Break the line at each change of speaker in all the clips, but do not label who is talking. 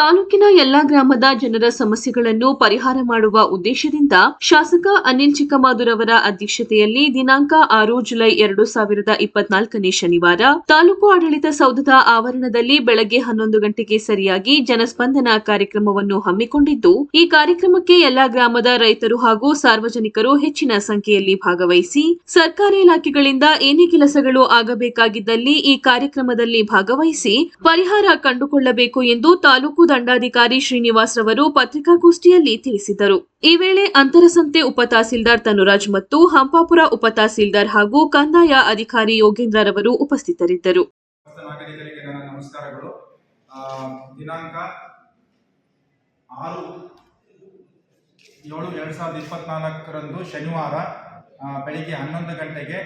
ತಾಲೂಕಿನ ಎಲ್ಲಾ ಗ್ರಾಮದ ಜನರ ಸಮಸ್ಯೆಗಳನ್ನು ಪರಿಹಾರ ಮಾಡುವ ಉದ್ದೇಶದಿಂದ ಶಾಸಕ ಅನಿಲ್ ಚಿಕ್ಕಮಾದುರವರ ಅಧ್ಯಕ್ಷತೆಯಲ್ಲಿ ದಿನಾಂಕ ಆರು ಜುಲೈ ಎರಡು ಸಾವಿರದ ಇಪ್ಪತ್ನಾಲ್ಕನೇ ಶನಿವಾರ ತಾಲೂಕು ಆಡಳಿತ ಸೌಧದ ಆವರಣದಲ್ಲಿ ಬೆಳಗ್ಗೆ ಹನ್ನೊಂದು ಗಂಟೆಗೆ ಸರಿಯಾಗಿ ಜನಸ್ಪಂದನ ಕಾರ್ಯಕ್ರಮವನ್ನು ಹಮ್ಮಿಕೊಂಡಿದ್ದು, ಈ ಕಾರ್ಯಕ್ರಮಕ್ಕೆ ಎಲ್ಲಾ ಗ್ರಾಮದ ರೈತರು ಹಾಗೂ ಸಾರ್ವಜನಿಕರು ಹೆಚ್ಚಿನ ಸಂಖ್ಯೆಯಲ್ಲಿ ಭಾಗವಹಿಸಿ, ಸರ್ಕಾರಿ ಇಲಾಖೆಗಳಿಂದ ಏನೇ ಕೆಲಸಗಳು ಆಗಬೇಕಾಗಿದ್ದಲ್ಲಿ ಈ ಕಾರ್ಯಕ್ರಮದಲ್ಲಿ ಭಾಗವಹಿಸಿ ಪರಿಹಾರ ಕಂಡುಕೊಳ್ಳಬೇಕು ಎಂದು ತಾಲೂಕು ದಂಡಾಧಿಕಾರಿ ಶ್ರೀನಿವಾಸ್ ರವರು ಪತ್ರಿಕಾಗೋಷ್ಠಿಯಲ್ಲಿ ತಿಳಿಸಿದರು. ಈ ವೇಳೆ ಅಂತರಸಂತೆ ಉಪತಹಸೀಲ್ದಾರ್ ತನುರಾಜ್ ಮತ್ತು ಹಂಪಾಪುರ ಉಪತಹಸೀಲ್ದಾರ್ ಹಾಗೂ ಕಂದಾಯ ಅಧಿಕಾರಿ ಯೋಗೇಂದ್ರ ರವರು ಉಪಸ್ಥಿತರಿದ್ದರು.
ದಿನಾಂಕ ಆರು ಏಳು ಎರಡು ಸಾವಿರದ ಇಪ್ಪತ್ನಾಲ್ಕರಂದು ಶನಿವಾರ ಬೆಳಿಗ್ಗೆ ಹನ್ನೊಂದು ಗಂಟೆಗೆ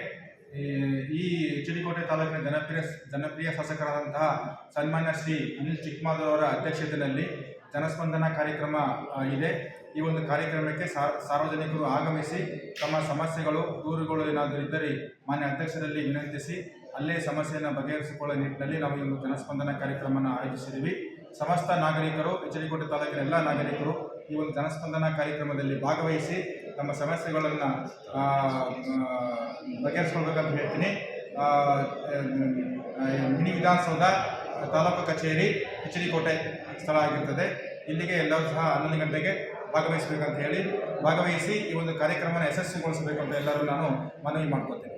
ಈ ಚಿಲಿಕೋಟೆ ತಾಲೂಕಿನ ಜನಪ್ರಿಯ ಜನಪ್ರಿಯ ಶಾಸಕರಾದಂತಹ ಸನ್ಮಾನ್ಯ ಶ್ರೀ ಅನಿಲ್ ಚಿಕ್ಕಮಾಧವ್ ಅವರ ಅಧ್ಯಕ್ಷತೆಯಲ್ಲಿ ಜನಸ್ಪಂದನ ಕಾರ್ಯಕ್ರಮ ಇದೆ. ಈ ಒಂದು ಕಾರ್ಯಕ್ರಮಕ್ಕೆ ಸಾರ್ವಜನಿಕರು ಆಗಮಿಸಿ ತಮ್ಮ ಸಮಸ್ಯೆಗಳು, ದೂರುಗಳು ಏನಾದರೂ ಇದ್ದರೆ ಮಾನ್ಯ ಅಧ್ಯಕ್ಷರಲ್ಲಿ ವಿನಂತಿಸಿ ಅಲ್ಲೇ ಸಮಸ್ಯೆಯನ್ನು ಬಗೆಹರಿಸಿಕೊಳ್ಳುವ ನಿಟ್ಟಿನಲ್ಲಿ ನಾವು ಈ ಒಂದು ಜನಸ್ಪಂದನ ಕಾರ್ಯಕ್ರಮವನ್ನು ಆಯೋಜಿಸಿದ್ದೀವಿ. ಸಮಸ್ತ ನಾಗರಿಕರು ಚಿಲಿಕೋಟೆ ತಾಲೂಕಿನ ಎಲ್ಲ ನಾಗರಿಕರು ಈ ಒಂದು ಜನಸ್ಪಂದನ ಕಾರ್ಯಕ್ರಮದಲ್ಲಿ ಭಾಗವಹಿಸಿ ತಮ್ಮ ಸಮಸ್ಯೆಗಳನ್ನು ಬಗೆಹರಿಸ್ಕೊಳ್ಬೇಕಂತ ಹೇಳ್ತೀನಿ. ಮಿನಿ ವಿಧಾನಸೌಧ ತಾಲೂಕು ಕಚೇರಿ ಕೋಟೆ ಸ್ಥಳ ಆಗಿರ್ತದೆ. ಇಲ್ಲಿಗೆ ಎಲ್ಲರೂ ಸಹ ಹನ್ನೊಂದು ಗಂಟೆಗೆ ಭಾಗವಹಿಸಬೇಕಂತ ಹೇಳಿ, ಭಾಗವಹಿಸಿ ಈ ಒಂದು ಕಾರ್ಯಕ್ರಮನ ಅಂತ ಎಲ್ಲರೂ ನಾನು ಮನವಿ ಮಾಡ್ಕೊತೀನಿ